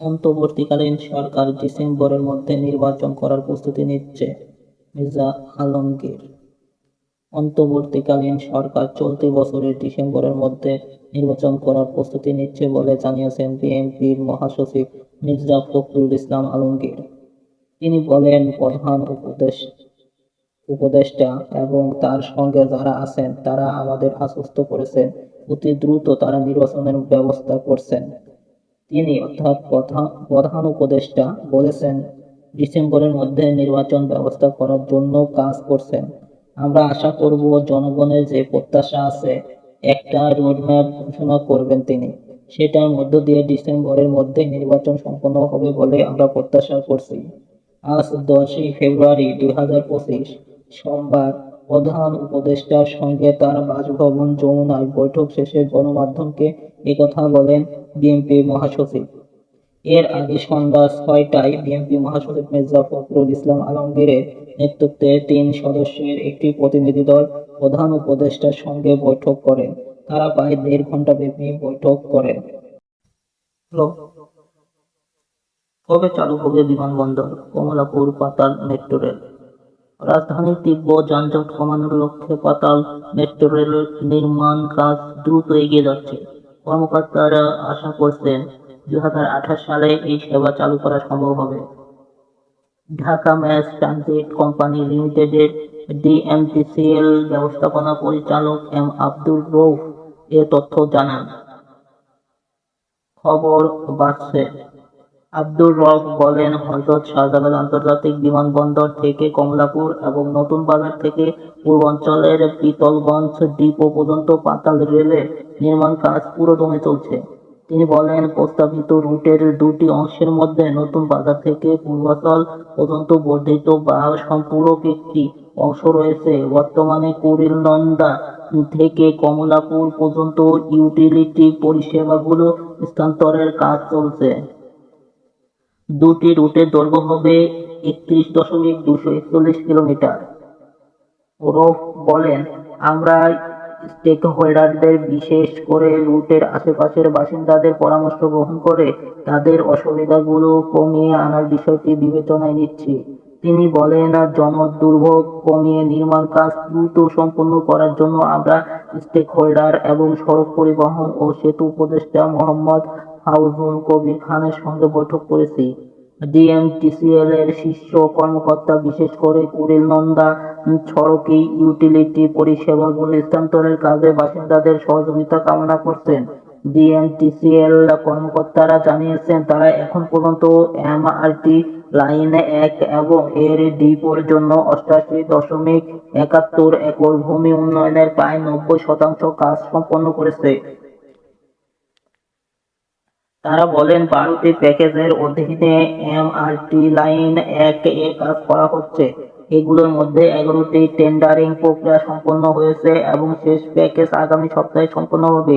অন্তর্বর্তীকালীন সরকার ডিসেম্বরের মধ্যে নির্বাচন করার প্রস্তুতি নিচ্ছে মির্জা আলমগীর। অন্তর্বর্তীকালীন সরকার চলতি বছরের ডিসেম্বরের মধ্যে নির্বাচন করার প্রস্তুতি নিচ্ছে বলে জানিয়েছেন বিএনপির মহাসচিব মির্জা ফখরুল ইসলাম আলমগীর। তিনি বলেন, প্রধান উপদেশ, উপদেষ্টা এবং তার সঙ্গে যারা আছেন, তারা আমাদের আশ্বস্ত করেছেন, অতি দ্রুত তারা নির্বাচনের ব্যবস্থা করছেন। তিনি অর্থাৎ প্রধান উপদেষ্টা বলেছেন, ডিসেম্বরের মধ্যে নির্বাচন ব্যবস্থা করার জন্য কাজ করছেন। আমরা আশা করব জনগণের যে প্রত্যাশা আছে, একটা রোডম্যাপ ঘোষণা করবেন তিনি। সেটার মধ্য দিয়ে ডিসেম্বরের মধ্যে নির্বাচন সম্পন্ন হবে বলে আমরা প্রত্যাশা করছি। আজ দশই ফেব্রুয়ারি দুই হাজার পঁচিশ, সোমবার। প্রধান উপদেষ্টার সঙ্গে তার বাসভবন যমুনায় বৈঠক শেষে গণমাধ্যমকে একথা বলেন বিএনপি মহাসচিব। এর আগে সন্ধ্যা ছয়টায় বিএনপি মহাসচিব মির্জা ফখরুল ইসলাম আলমগীরের নেতৃত্বে তিন সদস্যের একটি প্রতিনিধি দল প্রধান উপদেষ্টার সঙ্গে বৈঠক করেন। তারা প্রায় দেড় ঘণ্টা ব্যাপী বৈঠক করেন। কবে চালু হবে বিমানবন্দর? কমলাপুর পাতাল মেট্রো রেল। রাজধানীর তীব্র যানজট কমানোর লক্ষ্যে পাতাল মেট্রো রেলের নির্মাণ কাজ দ্রুত এগিয়ে যাচ্ছে। কর্মকর্তারা আশা করছেন দুই সালে এই সেবা চালু করা সম্ভব হবে। ঢাকা ম্যাস ট্রানজিট কোম্পানি লিমিটেডের ডিএমটিসিএল ব্যবস্থাপনা পরিচালক এম আব্দুর রৌফ এ তথ্য জানান। খবর বাড়ছে। আব্দুর রব বলেন, হযরত শাহজালাল আন্তর্জাতিক বিমানবন্দর থেকে কমলাপুর এবং নতুন বাজার থেকে পূর্বাঞ্চলের পিতলগঞ্জ ডিপো পর্যন্ত পাতাল রেলে নির্মাণ কাজ পুরোদমে চলছে। তিনি বলেন, প্রস্তাবিত রুটের দুটি অংশের মধ্যে নতুন বাজার থেকে পূর্বাচল পর্যন্ত বর্ধিত বা সম্পূরক একটি অংশ রয়েছে। বর্তমানে কুড়িলনন্দা থেকে কমলাপুর পর্যন্ত ইউটিলিটি পরিষেবাগুলো স্থানান্তরের কাজ চলছে। দুটি রুটের দৈর্ঘ্য হবে একত্রিশ দশমিক দুশো একচল্লিশ কিলোমিটার। ওরফ বলেন, আমরা স্টেক হোল্ডারদের বিশেষ করে রুটের আশেপাশের বাসিন্দাদের পরামর্শ গ্রহণ করে তাদের অসুবিধাগুলো কমিয়ে আনার বিষয়টি বিবেচনায় নিচ্ছি। তিনি বলেন জন দুর্ভোগ কমিয়ে নির্মাণ কাজ দ্রুত সম্পন্ন করার জন্য আমরা স্টেক হোল্ডার এবং সড়ক পরিবহন ও সেতু উপদেষ্টা মোহাম্মদ ফাউজুল কবির খানের সঙ্গে বৈঠক করেছি। ডিএমটিসিএল এর শীর্ষ কর্মকর্তা, বিশেষ করে কুড়িলনন্দা সড়কে ইউটিলিটি পরিষেবাগুলো স্থানান্তরের কাজে বাসিন্দাদের সহযোগিতা কামনা করছেন। ডিএমটিসিএল কর্মকর্তারা জানিয়েছেন, তারা এখন পর্যন্ত এমআরটি লাইন এক এবং এর ডিপোর জন্য অষ্টাশি দশমিক একাত্তর একর ভূমি উন্নয়নের প্রায় নব্বই শতাংশ কাজ সম্পন্ন করেছে। তারা বলেন, বারোটি প্যাকেজের অধীনে এমআরটি লাইন এক এ কাজ করা হচ্ছে। এগুলোর মধ্যে এগারোটি টেন্ডারিং প্রক্রিয়া সম্পন্ন হয়েছে এবং শেষ প্যাকেজ আগামী সপ্তাহে সম্পন্ন হবে।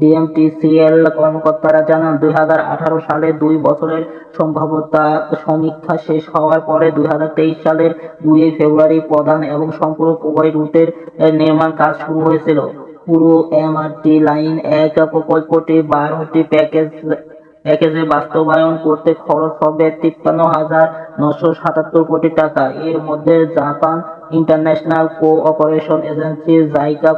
ডিএমটিসিএল কর্মকর্তারা জানান, দুই হাজার আঠারো সালে দুই বছরের সম্ভাব্যতা সমীক্ষা শেষ হওয়ার পরে দুই হাজার তেইশ সালের দুই ফেব্রুয়ারি প্রধান এবং সম্পূরক উভয় রুটের নির্মাণ কাজ শুরু হয়েছিল। পুরো এমআরটি লাইন এক প্রকল্পটি বারোটি প্যাকেজ প্যাকেজে বাস্তবায়ন করতে খরচ হবে তিপ্পান্ন হাজার নশো সাতাত্তর কোটি টাকা। এর মধ্যে Japan International Cooperation Agency JICA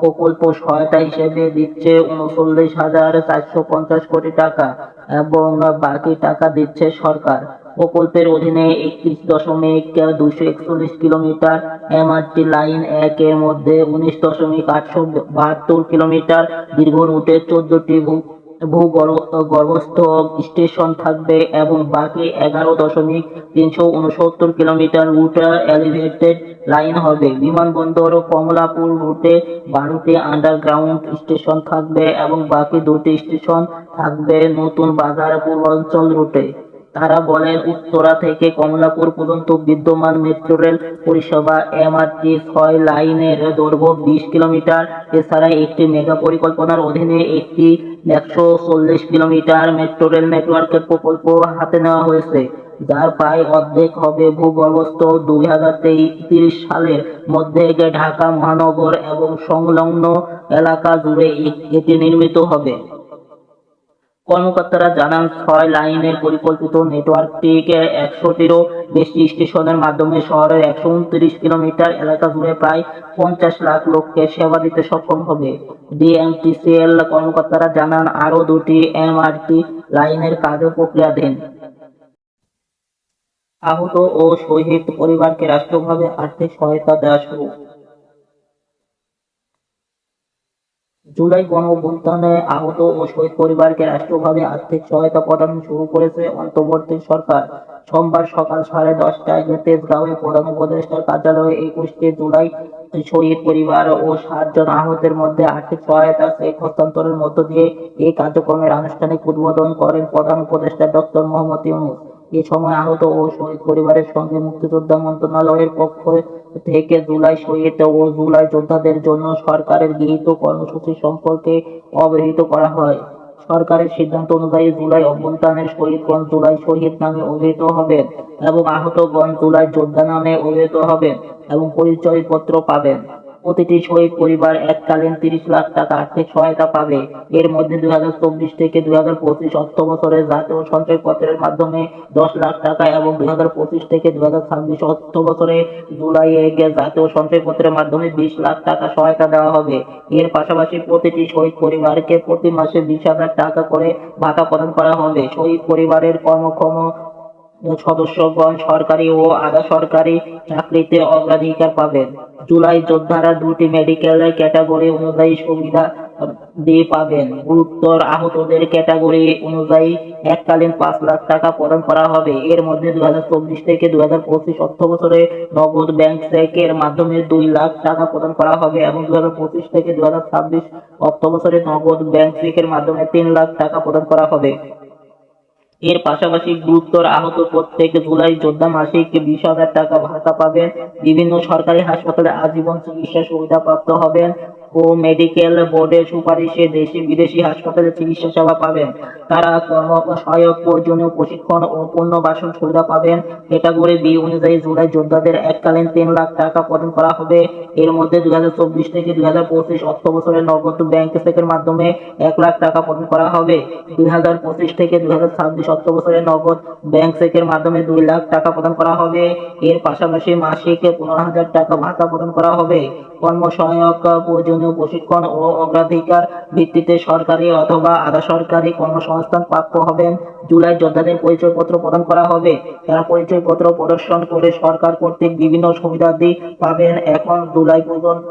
প্রকল্প সহায়তা হিসেবে দিচ্ছে উনচল্লিশ হাজার চারশো পঞ্চাশ কোটি টাকা এবং বাকি টাকা দিচ্ছে সরকার। প্রকল্পের অধীনে একত্রিশ দশমিক দুশো একচল্লিশ কিলোমিটার, এমআরটি লাইন এক এর মধ্যে উনিশ দশমিক আটশো বাহাত্তর কিলোমিটার, দীর্ঘ রুটে চোদ্দটি ভূগর্ভস্থ স্টেশন থাকবে এবং বাকি এগারো দশমিক তিনশো উনসত্তর কিলোমিটার রুট এলিভেটেড লাইন হবে। বিমানবন্দর ও কমলাপুর রুটে বারোটি আন্ডারগ্রাউন্ড স্টেশন থাকবে এবং বাকি দুটি স্টেশন থাকবে নতুন বাজার পূর্বাঞ্চল রুটে। তারা বলেন, উত্তরা থেকে কমলাপুর পর্যন্ত বিদ্যমান মেট্রো রেল পরিষেবা এমআরটি ছয় লাইনের দৈর্ঘ্য বিশ কিলোমিটার। এছাড়া একটি মেগা পরিকল্পনার অধীনে একটি একশো চল্লিশ কিলোমিটার মেট্রো রেল নেটওয়ার্কের প্রকল্প হাতে নেওয়া হয়েছে, যার প্রায় অর্ধেক হবে ভূগর্ভস্থ দুই হাজার তিরিশ সালের মধ্যে ঢাকা, মহানগর এবং সংলগ্ন এলাকা জুড়ে এটি নির্মিত হবে। কর্মকর্তারা জানান, ছয় লাইনের পরিকল্পিত নেটওয়ার্কটিকে একশোটিরও বেশি স্টেশনের মাধ্যমে শহরের একশো উনত্রিশ কিলোমিটার এলাকা জুড়ে প্রায় পঞ্চাশ লাখ লোককে সেবা দিতে সক্ষম হবে। ডিএমটিসিএল কর্মকর্তারা জানান, আরও দুটি এমআরটি লাইনের কাজও প্রক্রিয়াধীন আহত ও শহীদ পরিবারকে রাষ্ট্রভাবে আর্থিক সহায়তা দেওয়া শুরু। জুলাই গণ অভ্যুত্থানে আহত ও শহীদ পরিবারকে রাষ্ট্রভাবে আর্থিক সহায়তা প্রদান শুরু করেছে অন্তর্বর্তী সরকার। সোমবার সকাল সাড়ে দশটায় তেজগাঁওয়ে প্রধান উপদেষ্টার কার্যালয়ে একুশে জুলাই শহীদ পরিবার ও সাতজন আহতের মধ্যে আর্থিক সহায়তা চেক হস্তান্তরের মধ্য দিয়ে এই কার্যক্রমের আনুষ্ঠানিক উদ্বোধন করেন প্রধান উপদেষ্টা ডক্টর মোহাম্মদ ইউনূস। এ সময় আহত ও শহীদ পরিবারের সঙ্গে মুক্তিযোদ্ধা মন্ত্রণালয়ের পক্ষ থেকে জুলাই শহীদ ও জুলাই যোদ্ধাদের জন্য সরকারের গৃহীত কর্মসূচি সম্পর্কে অবহিত করা হয়। সরকারের সিদ্ধান্ত অনুযায়ী জুলাই অভ্যুত্থানের শহীদগণ জুলাই শহীদ নামে অভিহিত হবেন এবং আহতগণ জুলাই যোদ্ধা নামে অভিহিত হবেন এবং পরিচয়পত্র পাবেন। প্রতিটি শহীদ পরিবার এককালীন তিরিশ লাখ টাকা আর্থিক সহায়তা পাবে। এর মধ্যে দুই হাজার চব্বিশ থেকে দুই হাজার পঁচিশ অর্থ বছরে জাতীয় সঞ্চয়পত্রের মাধ্যমে দশ লাখ টাকা এবং দুই হাজার পঁচিশ থেকে দুই হাজার ছাব্বিশ অর্থ বছরে জুলাই এ জাতীয় সঞ্চয়পত্রের মাধ্যমে বিশ লাখ টাকা সহায়তা দেওয়া হবে। এর পাশাপাশি প্রতিটি শহীদ পরিবারকে প্রতি মাসে বিশ হাজার টাকা করে ভাতা প্রদান করা হবে। শহীদ পরিবারের কর্মক্ষম সদস্যগণ সরকারি ও আধা সরকারি চাকরিতে অগ্রাধিকার পাবেন। জুলাই যোদ্ধারা দুটি মেডিকেল ক্যাটাগরি অনুযায়ী সুবিধা দিয়ে পাবেন। গুরুতর আহতদের ক্যাটাগরি অনুযায়ী এককালীন পাঁচ লাখ টাকা প্রদান করা হবে। এর মধ্যে দুই হাজার চব্বিশ থেকে দুই হাজার পঁচিশ অর্থ বছরে নগদ ব্যাংক চেকের মাধ্যমে দুই লাখ টাকা প্রদান করা হবে এবং দুই হাজার পঁচিশ থেকে দুই হাজার ছাব্বিশ অর্থ বছরে নগদ ব্যাংক চেকের মাধ্যমে তিন লাখ টাকা প্রদান করা হবে। এর পাশাপাশি গুরুতর আহত প্রত্যেক জুলাই যোদ্ধা মাসিক বিশ হাজার টাকা ভাতা পাবেন। বিভিন্ন সরকারি হাসপাতালে আজীবন চিকিৎসা সুবিধা প্রাপ্ত হবেন। ও মেডিকেল বোর্ডের সুপারিশে দেশি বিদেশি হাসপাতালে চিকিৎসা সেবা পাবেন। তারা কর্ম সহায়ক প্রয়োজনীয় প্রশিক্ষণ ও পুনর্বাসন সুবিধা পাবেন। ক্যাটাগরি বি অনুযায়ী জুলাই যোদ্ধাদের এককালীন তিন লাখ টাকা প্রদান করা হবে। এর মধ্যে দুই হাজার চব্বিশ থেকে দুই হাজার পঁচিশ অর্থ বছরের নগদ ব্যাংক চেকের মাধ্যমে এক লাখ টাকা প্রদান করা হবে। দুই হাজার পঁচিশ থেকে দুই হাজার ছাব্বিশ অর্থ বছরের নগদ ব্যাংক চেকের মাধ্যমে দুই লাখ টাকা প্রদান করা হবে। এর পাশাপাশি মাসিক পনেরো হাজার টাকা ভাতা প্রদান করা হবে। কর্মসহায়ক প্রয়োজনীয় প্রশিক্ষণ ও অগ্রাধিকার ভিত্তিতে সরকারি অথবা আধা সরকারি কর্মসংস্থান প্রাপ্য হবেন। জুলাই যোদ্ধাদের পরিচয়পত্র প্রদান করা হবে। তারা পরিচয়পত্র প্রদর্শন করে সরকার কর্তৃক বিভিন্ন সুবিধাদি পাবেন এখন জুলাই পর্যন্ত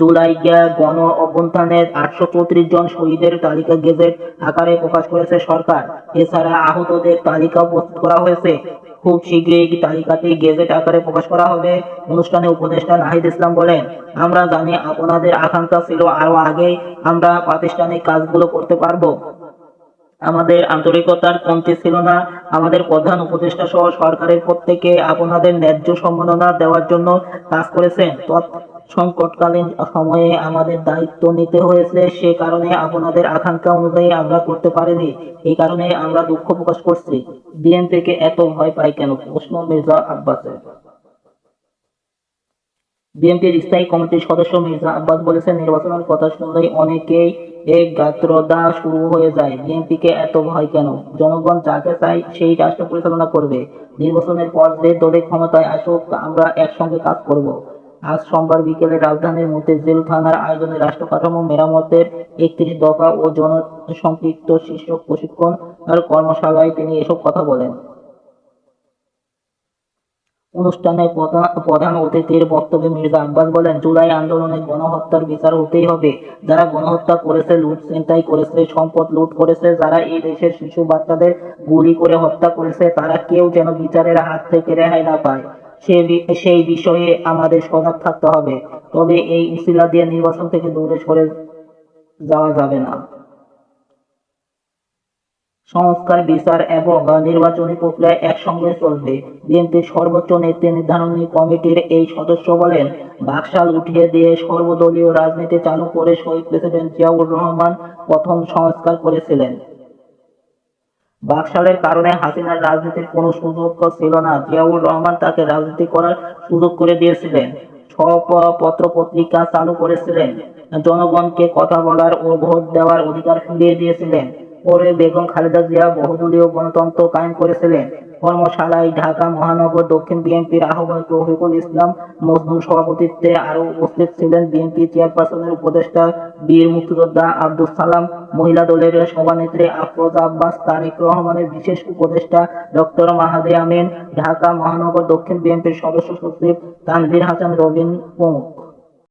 জুলাই গণ অভ্যুত্থানের আটশো চৌত্রিশ জন শহীদের তালিকা গেজেট আকারে প্রকাশ করেছে সরকার। এছাড়া আহতদের তালিকা প্রস্তুত করা হয়েছে। খুব শীঘ্রই এই তালিকাটি গেজেট আকারে প্রকাশ করা হবে। অনুষ্ঠানে উপদেষ্টা নাহিদ ইসলাম বলেন, আমরা জানি আপনাদের আকাঙ্ক্ষা ছিল আরও আগে আমরা প্রাতিষ্ঠানিক কাজগুলো করতে পারব। আমাদের আন্তরিকতার কমতি ছিল না। আমাদের প্রধান উপদেষ্টা সহ সরকারের প্রত্যেকে আপনাদের ন্যায্য সম্মাননা দেওয়ার জন্য কাজ করেছেন। সংকটকালীন সময়ে আমাদের দায়িত্ব নিতে হয়েছে, সে কারণে আপনাদের আকাঙ্ক্ষা অনুযায়ী আমরা করতে পারিনি। এই কারণে আমরা দুঃখ প্রকাশ করছি। বিএনপিকে এত ভয় পাই কেন? প্রশ্ন মির্জা আব্বাসের। বিএনপির স্থায়ী কমিটির সদস্য মির্জা আব্বাস বলেছেন, নির্বাচনের কথা শুনলেই অনেকেই এক গাত্রদা শুরু হয়ে যায়। বিএনপিকে এত ভয় কেন? জনগণ যাকে চাই সেই রাষ্ট্র পরিচালনা করবে। নির্বাচনের পর যে দলে ক্ষমতায় আসুক, আমরা একসঙ্গে কাজ করব। আজ সোমবার বিকেলে রাজধানীর মতিঝিল থানার আয়োজনে রাষ্ট্র কাঠামো মেরামতের একত্রিশ দফা ও জনসম্পৃক্ত শীর্ষক প্রশিক্ষণ আর কর্মশালায় তিনি এসব কথা বলেন। অনুষ্ঠানে প্রধান প্রধান অতিথির বক্তব্যে মির্জা আব্বাস বলেন, জুলাই আন্দোলনে গণহত্যার বিচার হতেই হবে। যারা গণহত্যা করেছে, লুট ছিনতাই করেছে, সম্পদ লুট করেছে, যারা এই দেশের শিশু বাচ্চাদের গুলি করে হত্যা করেছে, তারা কেউ যেন বিচারের হাত থেকে রেহাই না পায়। সেই বিষয়ে আমাদের সজাগ থাকতে হবে। তবে এই উসিলা দিয়ে নির্বাচন থেকে দূরে সরে যাওয়া যাবে না। সংস্কার, বিচার এবং নির্বাচনী প্রক্রিয়া একসঙ্গে চলবে। বিএনপির সর্বোচ্চ নেতৃত্ব নির্ধারণী কমিটির এই সদস্য বলেন, বাকশাল উঠিয়ে দিয়ে সর্বদলীয় রাজনীতি চালু করে শহীদ প্রেসিডেন্ট জিয়াউর রহমান প্রথম সংস্কার করেছিলেন। বাকশালের কারণে হাসিনার রাজনীতির কোনো সুযোগ ছিল না। জিয়াউর রহমান তাকে রাজনীতি করার সুযোগ করে দিয়েছিলেন সব পত্র পত্রিকা চালু করেছিলেন, জনগণকে কথা বলার ও ভোট দেওয়ার অধিকার ফিরিয়ে দিয়েছিলেন। পরে বেগম খালেদা জিয়া বহুদলীয় গণতন্ত্র কায়েম করেছিলেন। কর্মশালায় ঢাকা মহানগর দক্ষিণ বিএনপির আহ্বায়ক রফিকুল ইসলাম মজনুর সভাপতিত্বে আরও উপস্থিত ছিলেন বিএনপি চেয়ারপারসনের উপদেষ্টা বীর মুক্তিযোদ্ধা আব্দুল সালাম, মহিলা দলের সভানেত্রী আফরোজা আব্বাস, তারেক রহমানের বিশেষ উপদেষ্টা ডক্টর মাহাদি আমিন, ঢাকা মহানগর দক্ষিণ বিএনপির সদস্য সচিব তানভীর হাসান রবিন প্রমুখ।